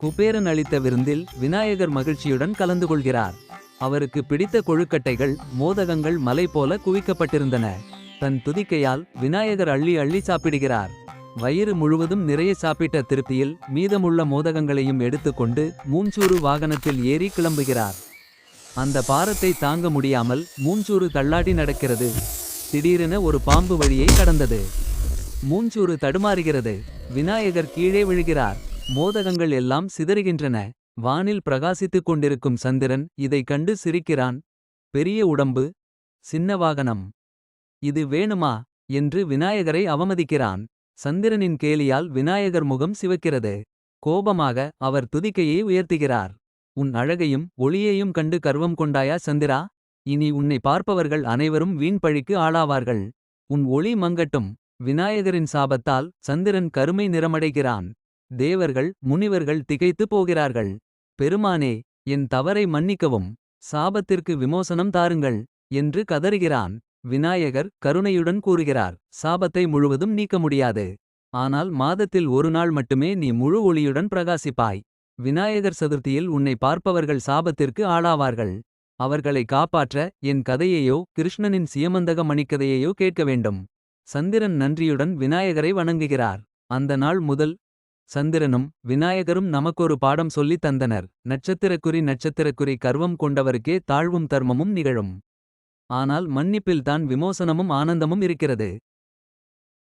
குபேரன் அளித்த விருந்தில் விநாயகர் மகிழ்ச்சியுடன் கலந்து கொள்கிறார். அவருக்கு பிடித்த கொழுக்கட்டைகள் மோதகங்கள் மலை போல குவிக்கப்பட்டிருந்தன. தன் துதிக்கையால் விநாயகர் அள்ளி அள்ளி சாப்பிடுகிறார். வயிறு முழுவதும் நிறைய சாப்பிட்ட திருப்தியில் மீதமுள்ள மோதகங்களையும் எடுத்துக்கொண்டு மூஞ்சூறு வாகனத்தில் ஏறி கிளம்புகிறார். அந்த பாரத்தை தாங்க முடியாமல் மூஞ்சூறு தள்ளாடி நடக்கிறது. திடீரென ஒரு பாம்பு வழியை கடந்தது. மூஞ்சூறு தடுமாறுகிறது. விநாயகர் கீழே விழுகிறார். மோதகங்கள் எல்லாம் சிதறுகின்றன. வானில் பிரகாசித்துக் கொண்டிருக்கும் சந்திரன் இதைக் கண்டு சிரிக்கிறான். பெரிய உடம்பு. சின்ன வாகனம். இது வேணுமா? என்று விநாயகரை அவமதிக்கிறான். சந்திரனின் கேலியால் விநாயகர் முகம் சிவக்கிறது. கோபமாக அவர் துதிக்கையை உயர்த்துகிறார். உன் அழகையும் ஒளியையும் கண்டு கர்வம் கொண்டாயா சந்திரா? இனி உன்னை பார்ப்பவர்கள் அனைவரும் வீண்பழிக்கு ஆளாவார்கள். உன் ஒளி மங்கட்டும். விநாயகரின் சாபத்தால் சந்திரன் கருமை நிறமடைகிறான். தேவர்கள் முனிவர்கள் திகைத்துப் போகிறார்கள். பெருமானே என் தவறை மன்னிக்கவும். சாபத்திற்கு விமோசனம் தாருங்கள் என்று கதறுகிறான். விநாயகர் கருணையுடன் கூறுகிறார் சாபத்தை முழுவதும் நீக்க முடியாது. ஆனால் மாதத்தில் ஒரு நாள் மட்டுமே நீ முழு ஒளியுடன் பிரகாசிப்பாய். விநாயகர் சதுர்த்தியில் உன்னை பார்ப்பவர்கள் சாபத்திற்கு ஆளாவார்கள். அவர்களை காப்பாற்ற என் கதையையோ கிருஷ்ணனின் சியமந்தக மணிக்கதையையோ கேட்க வேண்டும். சந்திரன் நன்றியுடன் விநாயகரை வணங்குகிறார். அந்த நாள் முதல் சந்திரனும் விநாயகரும் நமக்கொரு பாடம் சொல்லித் தந்தனர். நட்சத்திரக்குறி நட்சத்திரக்குறி கர்வம் கொண்டவருக்கே தாழ்வும் தர்மமும் நிகழும். ஆனால் மன்னிப்பில்தான் விமோசனமும் ஆனந்தமும் இருக்கிறது.